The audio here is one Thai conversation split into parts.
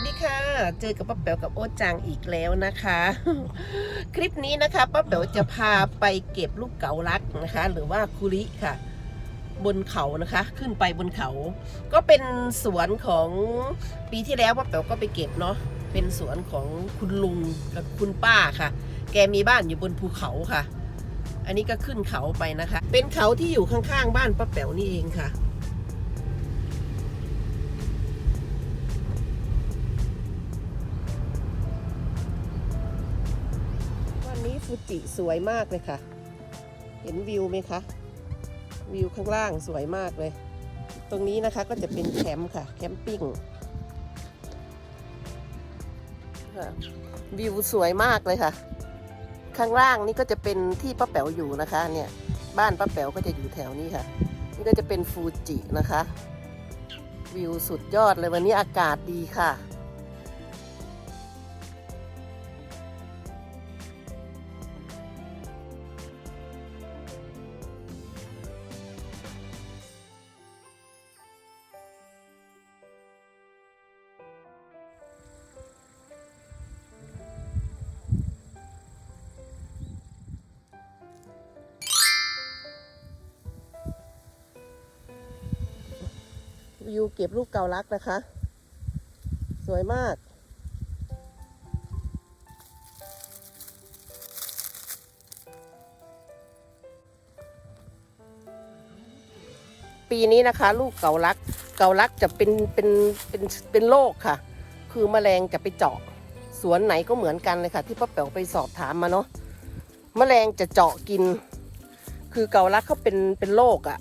สดีค่ะ เจอกับป้าแป๋วกับโอ๊ตจังอีกแล้วนะคะ คลิปนี้นะคะป้าแป๋วจะพาไปเก็บลูกเก๋าลักนะคะ หรือว่าคุริค่ะ บนเขานะคะ ขึ้นไปบนเขา ก็เป็นสวนของปีที่แล้วป้าแป๋วก็ไปเก็บเนาะเป็นสวนของคุณลุงกับคุณป้าค่ะ แกมีบ้านอยู่บนภูเขาค่ะ อันนี้ก็ขึ้นเขาไปนะคะ เป็นเขาที่อยู่ข้างๆ บ้านป้าแป๋วนี่เองค่ะ ฟูจิสวยมากเลยค่ะ เห็นวิวไหมคะ วิวข้างล่างสวยมากเลย ตรงนี้นะคะก็จะเป็นแคมป์ค่ะ แคมปิ้งวิวสวยมากเลยค่ะ ข้างล่างนี่ก็จะเป็นที่ป้าแป๋วอยู่นะคะ เนี่ย บ้านป้าแป๋วก็จะอยู่แถวนี้ค่ะ นี่ก็จะเป็นฟูจินะคะ วิวสุดยอดเลยวันนี้อากาศดีค่ะ วิวเก็บลูกเกาลักนะคะ สวยมากปีนี้นะคะ ลูกเกาลัก เกาลักจะเป็นเป็นเป็นเป็นโรคค่ะ คือแมลงจะไปเจาะ สวนไหนก็เหมือนกันเลยค่ะ ที่ป้าแป๋วไปสอบถามมาเนาะแมลงจะเจาะกิน คือเกาลักเขาเป็นเป็นโรคอะ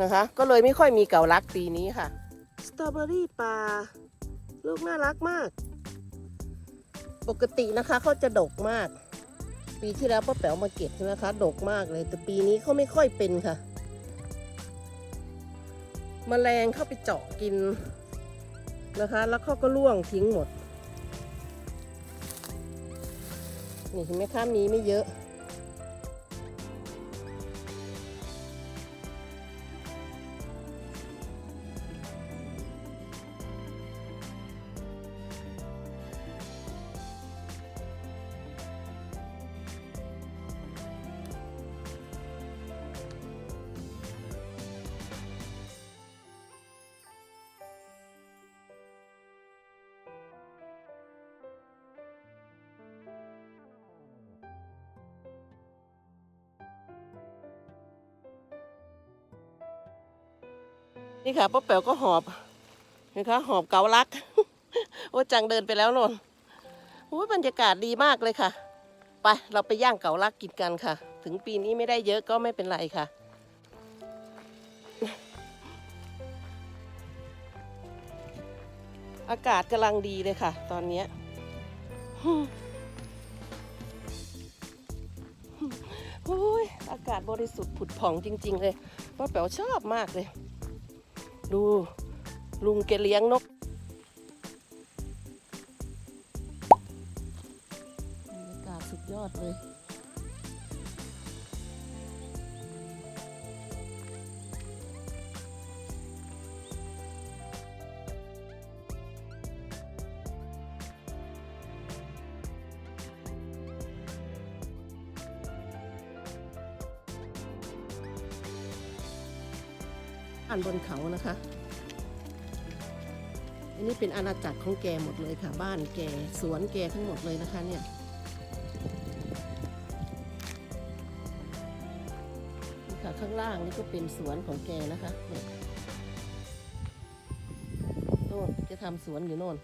นะคะ ก็เลยไม่ค่อยมีเก่ารักปีนี้ค่ะสตรอเบอรี่ป่าลูกน่ารักมาก ปกตินะคะเขาจะดกมาก ปีที่แล้วป้าแป๋วมาเก็บใช่ไหมคะดกมากเลยแต่ปีนี้เขาไม่ค่อยเป็นค่ะมแมลงเข้าไปเจาะกินนะคะ แล้วเขาก็ล่วงทิ้งหมด นี่เห็นไหมคะมีไม่เยอะ นี่ค่ะป้าแป๋วก็หอบเห็นคะหอบเกาลักโอ้จังเดินไปแล้วนนโอ้ยบรรยากาศดีมากเลยค่ะ ไปเราไปย่างเกาลักกินกันค่ะ ถึงปีนี้ไม่ได้เยอะก็ไม่เป็นไรค่ะอากาศกำลังดีเลยค่ะ ตอนนี้ โอ้ย อากาศบริสุทธิ์ผุดผ่องจริง ๆ เลยป้าแป๋วชอบมากเลย ดูลุงแกเลี้ยงนกบรรยากาศสุดยอดเลย บ้านบนเขานะคะ อันนี้เป็นอาณาจักรของแกหมดเลยค่ะ บ้านแกสวนแกทั้งหมดเลยนะคะเนี่ยนี่ค่ะข้างล่างนี่ก็เป็นสวนของแกนะคะเนี่ยโน่นจะทำสวนอยู่โน่น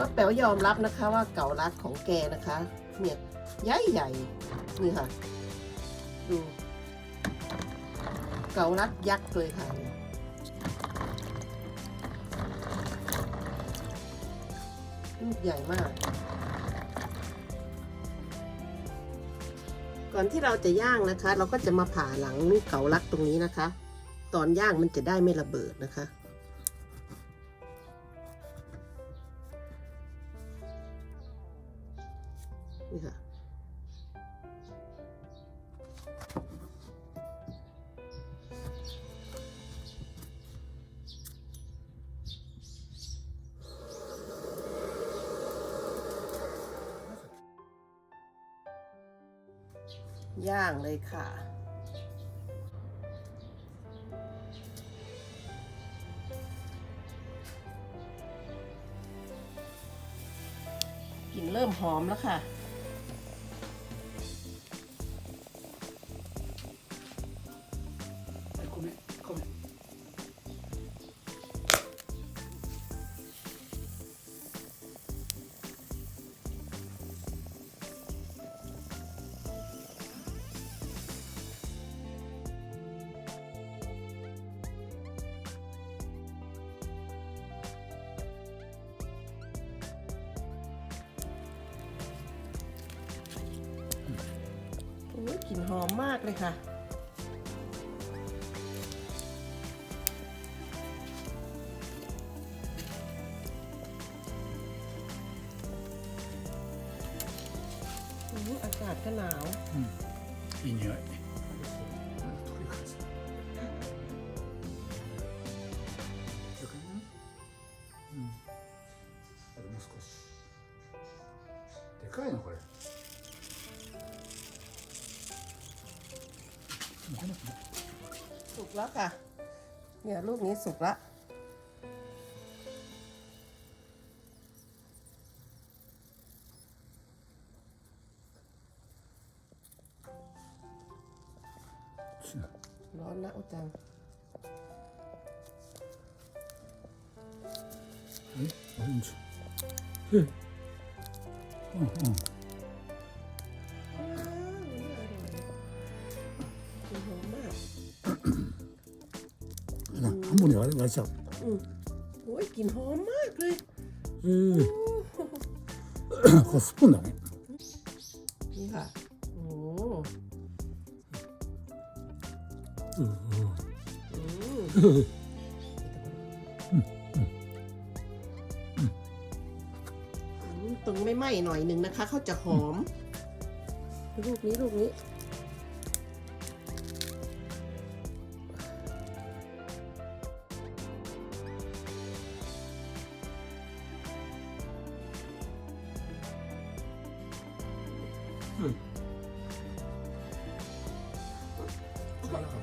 ป้าแป๋วยอมรับนะคะว่าเก่ารักของแกนะคะเนี่ยใหญ่ใหญ่ๆนี่ค่ะ ดู เก่ารักยักษ์เลยค่ะเนี่ยลูกใหญ่มาก ก่อนที่เราจะย่างนะคะ เราก็จะมาผ่าหลังเก่ารักตรงนี้นะคะ ตอนย่างมันจะได้ไม่ระเบิดนะคะ ย่างเลยค่ะ กลิ่นเริ่มหอมแล้วค่ะ กลิ่นหอมมากเลยค่ะ อากาศก็หนาว อืมอีนเยอะ สุกแล้วค่ะ เนี่ยลูกนี้สุกละร้อนนะอุจังเฮ้ยอุ่อจังเฮ้อ๋อ บุญหอว่าชอบโอ้ยกินหอมมากเลยอืมขอสปูนหน่อยนี่ค่ะโอ้ตรงไม่ไหม้หน่อยหนึ่งนะคะ เขาจะหอม ลูกนี้ลูกนี้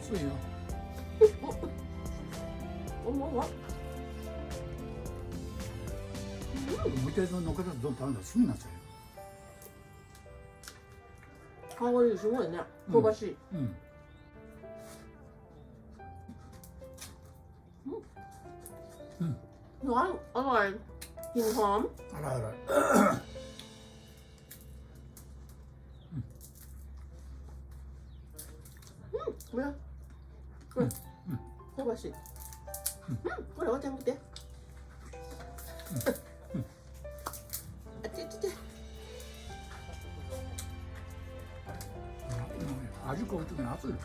熱いよおおおもう一回乗っけたらどんどん食べたらすぐになっちゃ香りすごいね香ばしい、うようんร้อนอร่อยกลิ่นหอม あらあら เมื่อ これ香ばしいうんこれお茶見てあちちち味濃い時に熱いよ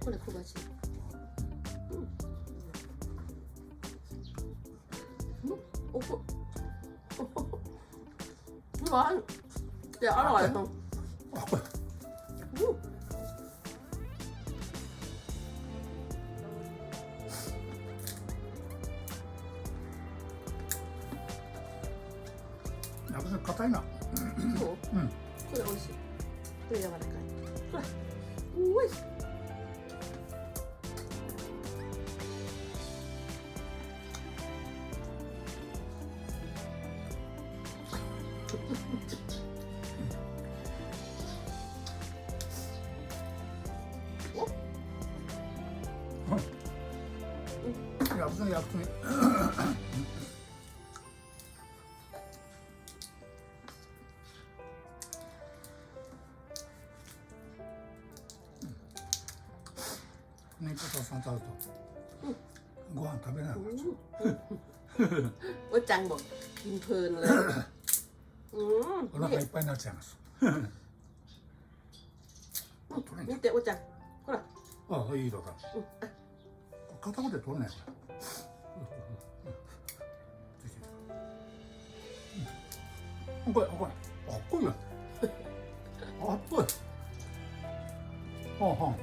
これ香ばしいうんう してあらわれたの。あこれ薬膳硬いな。そう？うん。これ美味しい。これ柔らかい。ほら。美味しい。ねちょっとさん食べるとご飯食べないから ว่าจังบอกกินเพลินเลย อืม お腹いっぱいになっちゃいますあ取れんじ นี่เจ๊ว่าจังほらゃんああいいだからうん片方で取れないこれうんこれこれあっこいよあっこいはあは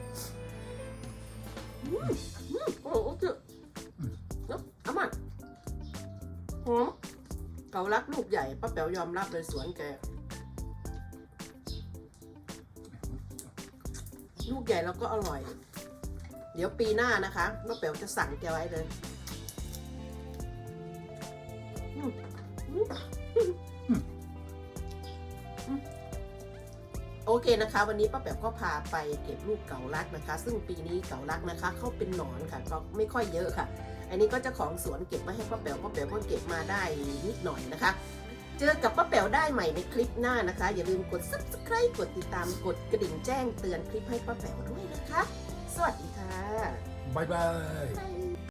โอ้โหเจ๊เนาะอามันหอมเกาลักลูกใหญ่ป้าแป๋วยอมรับเลยสวนแก ลูกใหญ่แล้วก็อร่อย เดี๋ยวปีหน้านะคะป้าแป๋วจะสั่งแกไว้เลย โอเคนะคะ วันนี้ป้าแป๋วก็พาไปเก็บลูกเก่ารักนะคะ ซึ่งปีนี้เก่ารักนะคะเข้าเป็นหนอนค่ะก็ไม่ค่อยเยอะค่ะ อันนี้ก็จะของสวนเก็บมาให้ป้าแป๋วป้าแป๋วก็เก็บมาได้นิดหน่อยนะคะ เจอกับป้าแป๋วได้ใหม่ในคลิปหน้านะคะ อย่าลืมกด subscribe กดติดตามกดกระดิ่งแจ้งเตือนคลิปให้ป้าแป๋วด้วยนะคะ สวัสดีค่ะ บ๊ายบาย